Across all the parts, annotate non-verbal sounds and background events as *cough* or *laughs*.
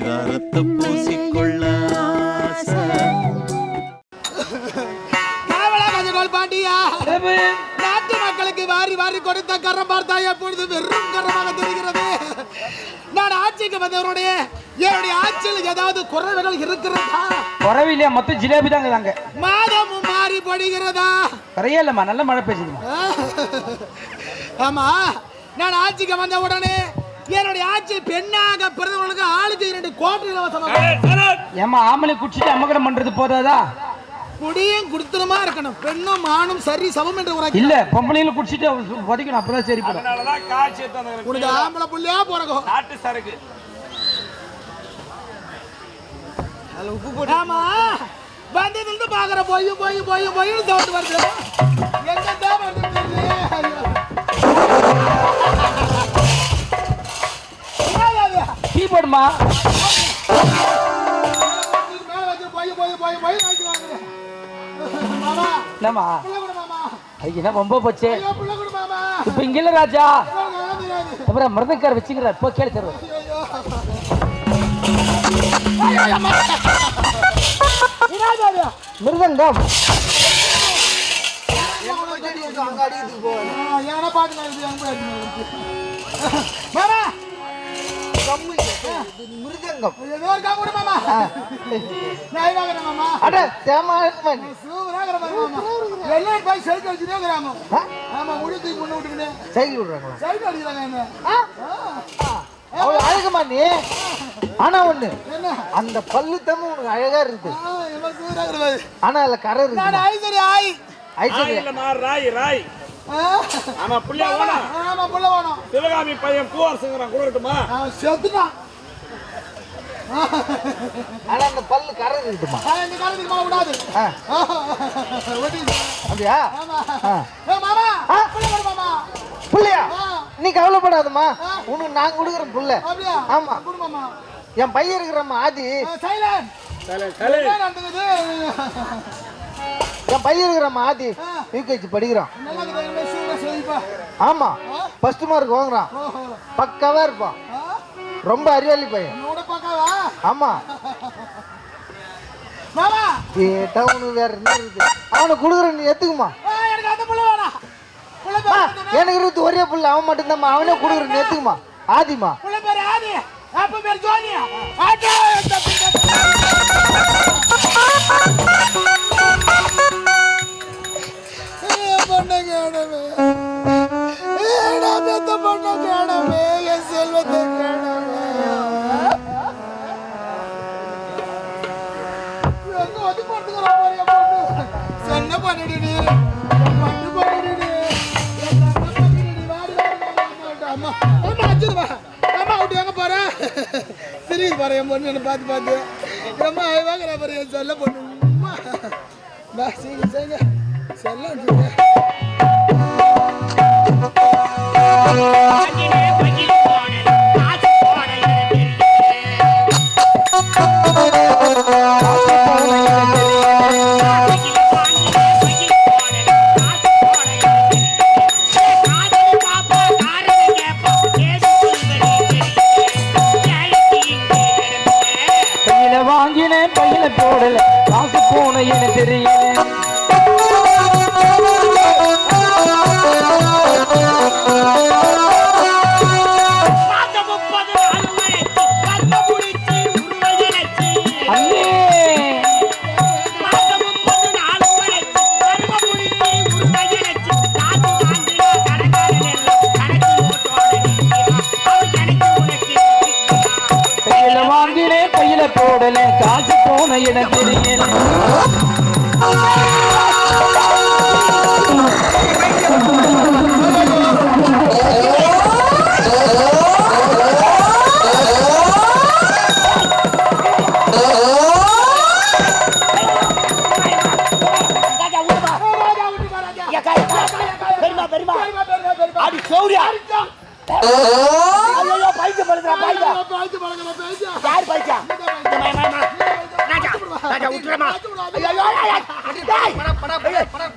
பரிதாரத்தை பூசிக்கொள்ள பாண்டியா. நாட்டு மக்களுக்கு வாரி வாரி கொடுத்த கரம் பார்த்தா எப்பொழுது வெறும் கரமாக தெரிகிறது? நான் ஆட்சிக்கு வந்தவருடைய என்னுடைய ஆட்சியில் ஏதாவது குறைவுகள் இருக்கிறதா? குறவில்லையா? மொத்தம் ஜிலேபி தாங்க தாங்க மாதமும் மாறி படுகிறதா? குறையே இல்லைம்மா நல்ல மழை பெய்யுதுமா ஆமா நான் ஆட்சிக்கு வந்த உடனே என்னுடைய ஆட்சி பெண்ணாக பிறந்தவர்களுக்கு ஆளுக்கு கோட்டை இலவசமாக ஏம்மா ஆம்பளை குடிச்சிட்டு அம்மகடம் பண்றது போதாதா? குடியும் குடுத்தனமா இருக்கணும். பெண்ணும் ஆணும் சரி சமம் என்று உரைக்க இல்ல பொம்பளையில குடிச்சிட்டு உதைக்கணும் அப்பதான் சரி உனக்கு ஆம்பளை புள்ளையா பிறகும் நாட்டு சரக்கு. ஆமா. வந்ததுல இருந்து பாக்குற போய் போய் போய் போய் சவுண்ட் வருது. எங்க தான் வருது? கீபோர்டுமா என்னம்மா? ஐயா என்ன ரொம்ப போச்சு. இப்போ இப்ப இங்க இல்ல ராஜா. அப்புறம் மிருதக்கார வச்சுக்கிற போ கேளு தருவேன் மிருதங்கம். பாட்டு மிருதங்கம். கூட நான் அட சேமா சூப்பரா இருக்கிற பாரு மாமா. எல்லாம் போய் சைக்கிள் வச்சுட்டே இருக்கிறாங்க ஆமா முடி தூக்கி முன்ன விட்டுக்கினே. சைக்கிள் விடுறாங்களா? சைக்கிள் அடிக்கிறாங்க என்ன? அவ்வளவு அழகுமா நீ? ஆனா ஒண்ணு என்ன? அந்த பல்லு தம்ம உனக்கு அழகா இருக்கு ஆனா அதுல கரை நான் இருக்கு ஐஸ்வரி ஆய் ஐஸ்வர்யா இல்லம்மா ராய் ராய். ஆ. ஆமா புள்ளியா ஆமா, வேணும் ஆமா புள்ள வேணும். சிவகாமி பையன் பூவரசுங்கிறான் கொடுக்கட்டுமா அவன் செத்துட்டான். *laughs* ஆனா அந்த பல்லு கரை இருக்குமா ஆ, இந்த காலத்துக்கு மாமா விடாது. ஆ, *laughs* ஒட்டிடுச்சு. அப்படியா? மாமா. மாமா. புள்ளையா? ஆ. நீ கவலைப்படாதம்மா. உனக்கு நான் கொடுக்குறேன் புள்ள. ஆமா. என் பையன் இருக்கிறம்மா ஆதி. என் பையன் இருக்கிறம்மா ஆதி. ஆ. யூகேஜி படிக்கிறான். ஆமா. ஃபர்ஸ்ட் மார்க் வாங்குறான். பக்காவா இருப்பான். ரொம்ப அறிவாளி பையன். ஆமா. உனக்கு வேற என்ன இருக்குது? அவனை கொடுக்குறேன் நீ எத்துக்குமா எனக்கு இருந்து ஒரே புள்ள அவன் மட்டும்தான் அவனே கொடுக்குறேன் நீ எத்துக்குமா ஆதிமா பொண்ணு கேடவே பொண்ணு கேடவே என் செல்வத்தை பண்ணிடுடி பண்ணு பண்ணிடுடி அம்மா அம்மா அச்சுருவா அம்மா விட்டு எங்க போற? சிரிக்குது பாரு என் பொண்ணு என்ன பார்த்து பார்த்து. அம்மா வாங்குறா பாரு என் செல்ல பொண்ணு. அம்மா நான்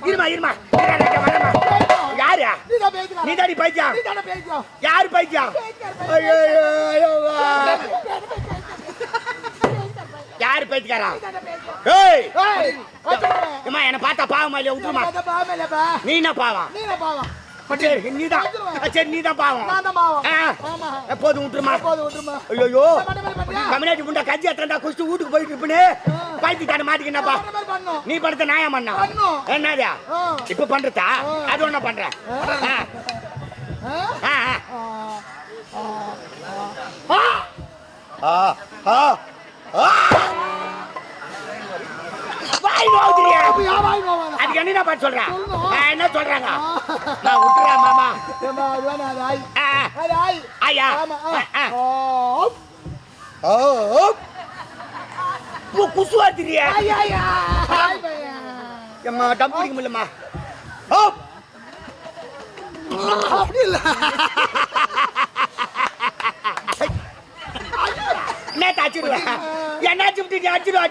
இருமா இருமா. யாரு. நீ தாடி பேசுறா. யார் ஐயோ, ஐயோ பைத்தியக்காரா? ஏய். அம்மா என்ன பார்த்தா பாவமா இல்லையா விட்டுருமா. நீ என்ன பாவம் நீதான் சரி நீதான் பாவம். எப்போதும் விட்டுருமா. ஐயோ? கம்யூனிட்டி முண்டா கஞ்சி எத்தண்டா குடிச்சு வீட்டுக்கு போயிட்டு இருப்பேன்னு பைத்தி தானே மாட்டிக்கினப்பா. நீ படுத்த நாயா பண்ணா. ஆ. இப்ப பண்றதா? அது ஒண்ணு பண்றேன்? அதுக்கு என்ன பண்ண சொல்றேன் என்ன சொல்றாங்க? நான் விட்டுறேன் மாமா. ஐயா ஆ. ஆ, ஆ. ஆப். பூ ஆய், பையன். எம்மா டம் பிடிக்க முடியலம்மா ஓ அப்படி இல்ல. என்ன தாச்சிடுவேன் என்னாச்சு விட்டு அடிச்சிடுவா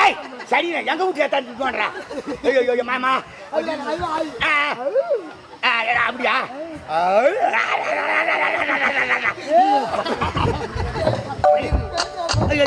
ஐய் சரி எங்க வீட்டு தண்ணி போன்றா ஐயோ ஐயோ மாமா அப்படியா ஐயோ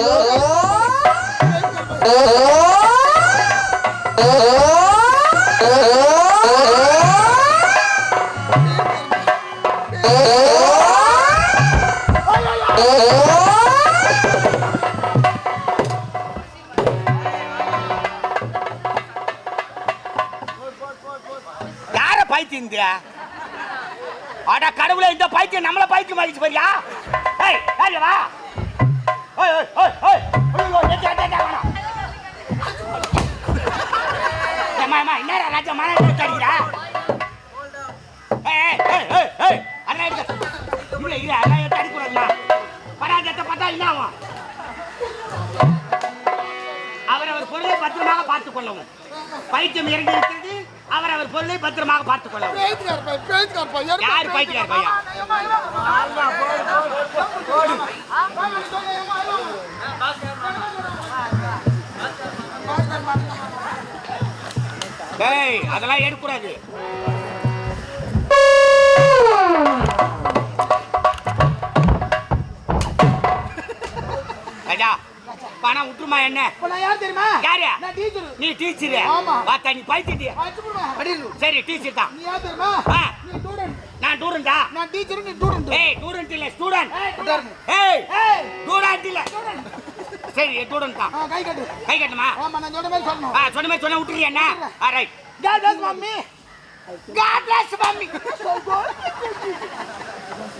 பைத்தியம் இந்த அட கடவுளை இந்த பைத்தியம் நம்மள பைத்தியம் மாறிச்சு பாரியா? ராஜா மன ஏய் அண்ணா இல்ல இல்ல அண்ணா பராஜத்தை பார்த்தா என்ன ஆகும்? அவர் அவர் பொருளை பத்திரமாக பார்த்துக் கொள்ளவும். பைத்தியம் இறங்கி இருக்கிறது அவர் அவர் பொருளை பத்திரமாக பார்த்துக் கொள்ளவும். எடுத்து யார் பைத்தியக்கார பையன்? டேய் அதெல்லாம் எடுக்கூடாது ராஜா பணம் விட்டுருமா என்ன? யார் தெரியுமா? யாரு? நான் டீச்சர் நீ டீச்சர் ஆமா. பார்த்தா நீ பைத்தியடி சரி டீச்சர் தான். நான் டூரண்டா நான் டீச்சர் நீ ஸ்டூடெண்ட் ஏய் டூரண்ட் இல்ல ஸ்டூடண்ட். ஏய் டூரண்ட் சரி டூரண்ட் தான் கை. கட்டு. கை கட்டுமா? ஆமா நான் சொன்ன மாதிரி சொல்லணும். ஆ சொன்ன மாதிரி சொன்ன விட்டுறியா என்ன? ஆ right God bless mommy. God bless mommy. *laughs*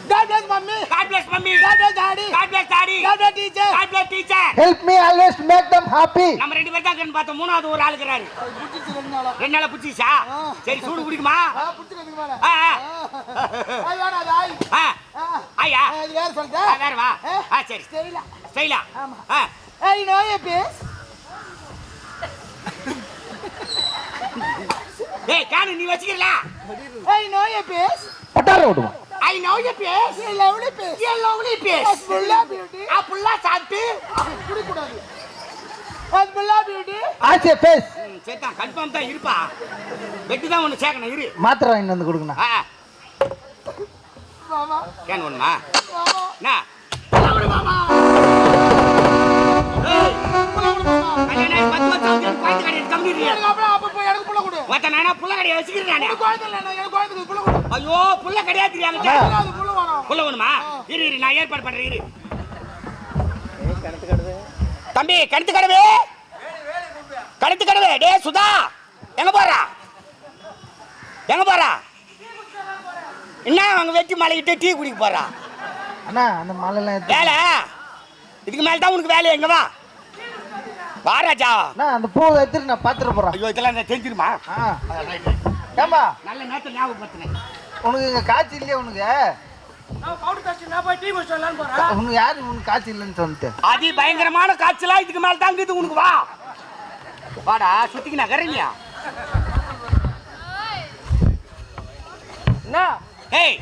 God bless mommy. God bless mommy. God bless daddy. God bless daddy. God bless teacher. God bless teacher. Help me always make them happy நம்ம ரெண்டு பேர் தான் இருக்கன்னு பார்த்தோம் மூணாவது ஒரு ஆளுக்குறாரு புடிச்சு ரெண்டு நாளா. ரெண்டு நாளா புடிச்சிச்சா ஆ. சரி சூடு குடிக்குமா ஆ, புடிச்சுக்கிறதுக்கு மேல. ஆ, வேணாம், அது ஆய். ஆ. ஐயா இது வேற ஆ, சொல்லிட்டேன். வேற வா ஆ. சரி சரியில்ல. ஸ்டைலா ஆமா. ஆ know your piss? ஏய் காணு நீ வச்சுக்கிறல know your piss? பட்டார விடுவோம் I know you face You lovely piss. You lovely face That's Bulla beauty. ஆ புல்லா சாப்பிட்டு குடிக்கூடாது. That's Bulla beauty. ஆச்சே ஃபேஸ் ம், சரி தான் கன்ஃபார்ம் தான் இருப்பா. வெட்டு தான் ஒன்று சேர்க்கணும் இரு. மாத்திரை வாங்கிட்டு வந்து கொடுக்கணும். ஆ மாமா, கேன் ஒண்ணுமா? என்ன? மாமா. ஏய். கொடு. கல்யாணம் பத்து வருஷம் ஒருத்த நானா புள்ள கடையை வச்சுக்கிறேன் நானு. ஐயோ புள்ள கிடையாது தெரியாம அது புள்ள வேணும். இரு இரு நான் ஏற்பாடு பண்றேன் இரு. தம்பி கணத்து கடவே. கணத்து கடவே. டே சுதா எங்க போறா? எங்க போறா? என்ன அவங்க வெட்டி மலைக்கிட்டு டீ குடிக்க போறா? அண்ணா அந்த மாலைலாம் எடுத்து வேலை? இதுக்கு மேல தான் உனக்கு வேலை எங்க வா? வா ராஜா. அண்ணா அந்த பூவை எடுத்துட்டு நான் பாத்துட்டு போறேன். ஐயோ இதெல்லாம் எனக்கு தெரிஞ்சிருமா? ஆ. ஏம்பா நல்ல நேரத்தில் ஞாபகப்படுத்தினேன். உனக்கு இங்க காய்ச்சி இல்லையா உனக்கு? உனக்கு யாரு உனக்கு காய்ச்சி இல்லைன்னு சொல்லிட்டு? அதி பயங்கரமான காய்ச்சலா இதுக்கு மேல தான் இருக்குது உனக்கு வா. வாடா சுத்திக்கு நகரலையா ஏய்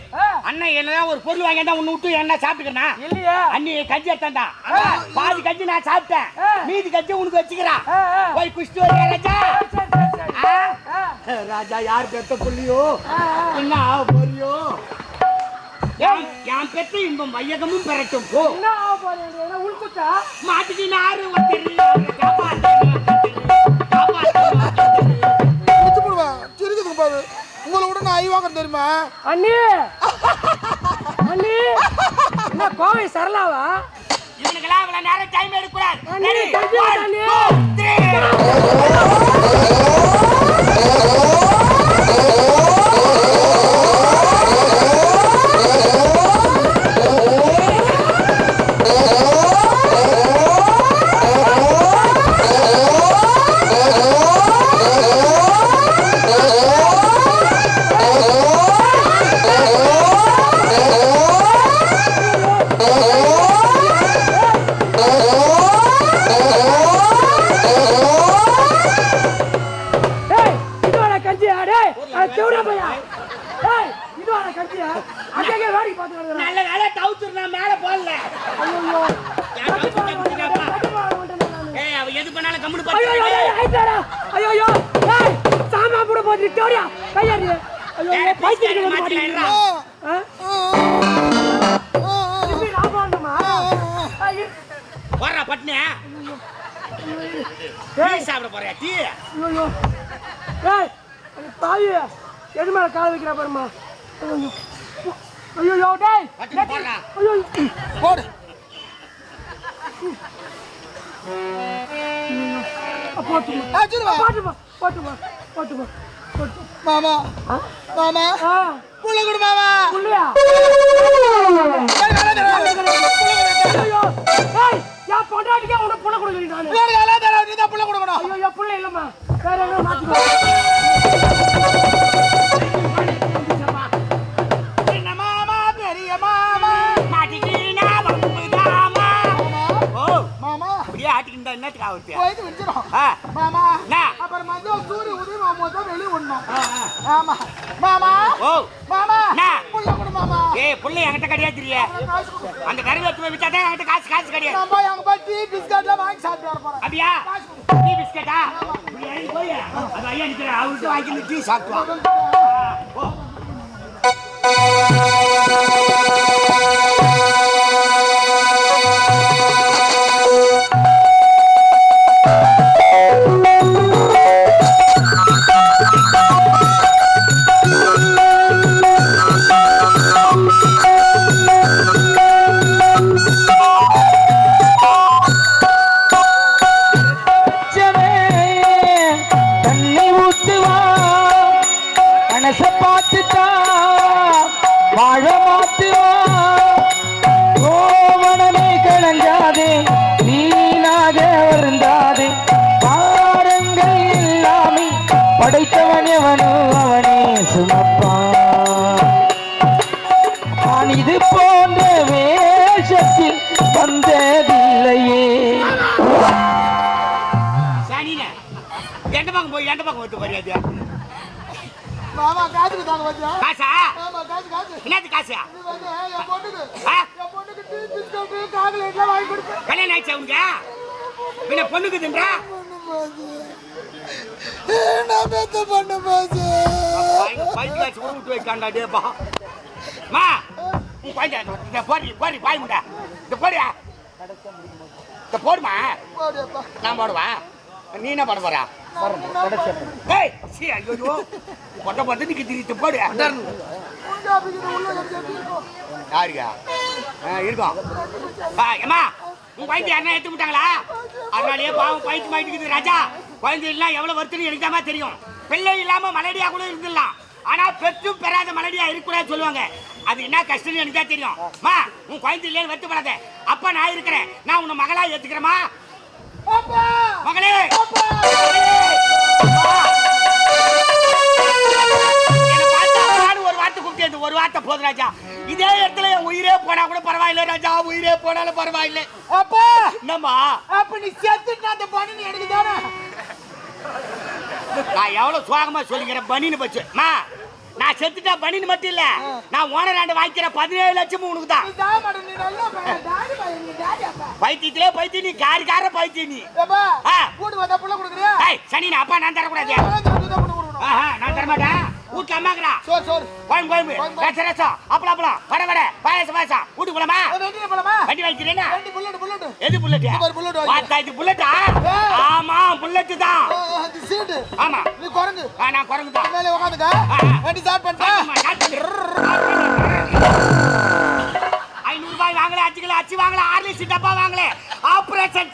அண்ணன் என்னதான் ஒரு பொருள் வாங்கிட்டா உன்னை விட்டு என்ன சாப்பிட்டுக்கணா இல்லையா. அண்ணி கஞ்சி எடுத்தாண்டா பாதி கஞ்சி நான் சாப்பிட்டேன். மீதி கஞ்சி உனக்கு வச்சுக்கிறான் போய் குஷ்டி வரியா ராஜா? ராஜா யார் பெத்த புள்ளியோ? என்ன ஆக போறியோ? என் பெத்த இன்பம் வையகமும் பெறட்டும் போ. மாட்டுக்கு நாறு தெரியல தெரியுமா? அண்ணி! அண்ணி! என்ன கோவை சரளாவா? இவனுக்கெல்லாம் இவ்வளவு நேரம் டைம் எடுக்கூடாது கையாடி ஐயோ பைத்தியம் மாட்டீங்களா போடுறா பட்னு. சாப்பிட போறியா டீ? ஐயோ ஏய் அந்த தாயி எது மேல கால் வைக்கிறா பாருமா ஐயோ ஐயோ. டேய் பட்னு போடுறா. ஐயோ போடு. போட்டுமா அடிச்சிருவா போட்டுமா போட்டுமா போட்டுமா. போட்டு மாமா. மாமா. ஆ. புள்ள கொடு மாமா. புள்ளையா? யா பொண்டாட்டிக்கே உனக்கு புள்ள கொடுக்குறீங்க நானு. புள்ள கொடுக்கணும். ஐயோ புள்ள இல்லம்மா. வேற எங்க மாத்திக்கோ. ஆகுது போயிட்டு மாமா? அப்புறம் வந்து சூரிய மாமா தான் வெளியே விடணும் ஆமா. மாமா. ஓ. மாமா? புள்ள கொடு மாமா. ஏய் புள்ளை என்கிட்ட. அந்த கருவேப்பிலை வித்தா தான் என்கிட்ட காசு காசு கிடையாது. நம்ம அங்க போய் டீ பிஸ்கட்லாம் வாங்கி சாப்பிட்டு வர போறோம் அப்படியா? டீ பிஸ்கட்டா? போய் அது ஐயா நிக்கிற அவருக்கு வாங்கி டீ சாப்பிடுவான் ஓ படைத்தவன் எவனோ அவனே சுமப்பான் நான் இது போன்ற வேஷத்தில் வந்ததில்லையே. எந்த பக்கம் போய் எந்த பக்கம் வந்து வரியாது மாமா காசுக்கு தாங்க வச்சா காசா? ஆமா காசு காசு. என்னது காசா? இது வந்து என் பொண்ணுக்கு? என் பொண்ணுக்கு டீ பிஸ்கட் சாக்லேட்லாம் வாங்கி கொடுப்பேன் கல்யாணம் ஆயிடுச்சா உனக்கு? பின்ன பொண்ணுக்கு தின்றா? நான் பெத்த பொண்ணு பாசு. பைக்கு காசு கூட விட்டு வைக்காண்டா டேப்பா மா நீ பாய்ஞ்சா இந்த போடி போடி பாய் முண்டா இந்த போடியா இந்த போடுமா? நான் போடுவா? நீ என்ன பண்ண போறா? ஏய் சீ ஐயோ பொட்ட பொட்ட நிக்க திரித்து போடு. யாருக்கா? இருக்கும் ஏமா உன் யாருன்னா எடுத்து விட்டாங்களா அதனாலயே பாவம் குழந்தை மாட்டிக்குது ராஜா. குழந்தை எல்லாம் எவ்வளவு வருத்தம் எனக்கு தெரியும். பிள்ளை இல்லாம மலடியா கூட இருந்துடலாம். ஆனா பெற்றும் பெறாத மலடியா இருக்கக்கூடாது சொல்லுவாங்க. அது என்ன கஷ்டம்னு எனக்கு தான் தெரியும். மா உன் குழந்தை இல்லைன்னு வருத்தப்படாத. அப்பா நான் இருக்கிறேன். நான் உன்னை மகளா ஏத்துக்கிறேமா மகளே! ஒரு வார்த்தை ஒரு போதும் ராஜா. இதே இடத்துல என் உயிரே போனா கூட பரவாயில்ல ராஜா. உயிரே போனாலும் பரவாயில்லை. அப்பா! என்னம்மா? அப்ப நீ செத்துட்டு அந்த பண்ணு எனக்கு தானே? நான் எவ்வளவு சுவாகமா சொல்லிக்கிறேன்? பனின்னு பச்சு. மா நான் செத்துட்டா பனின்னு மட்டும் இல்ல. நான் ஓனராண்டு வாங்கிக்கிற பதினேழு லட்சமும் உனக்கு தான். பைத்தியத்திலே பைத்தியம் நீ காரி கார பைத்தியம் நீ. சனி நான் அப்பா நான் தரக்கூடாது. நான் தரமாட்டேன். வீட்டுல அம்மாக்குறா சோறு சோறு. கோயம்பு கோயம்பு கோயம்பு. ரசம் அப்பளம் அப்பளம் வட வட பாயசம் பாயசம். வீட்டுக்கு போலாமா? ஏய், வெண்டில போலாமா? வண்டி வைக்கிறேன்னா வண்டி புல்லட் புல்லட் எது புல்லட் இது இது புல்லட்டா. ஆமா புல்லட் தான். சீட்டு. ஆமா. நீ குரங்கு. ஆ, நான் குரங்கு தான். மேலே உட்காந்துக்க. வண்டி ஸ்டார்ட் பண்ணிட்டா. ஐநூறு ரூபாய் வாங்கல அஞ்சு கிலோ அச்சு வாங்கல ஆறு லிட்டர் டப்பா வாங்கல. ஆபரேஷன்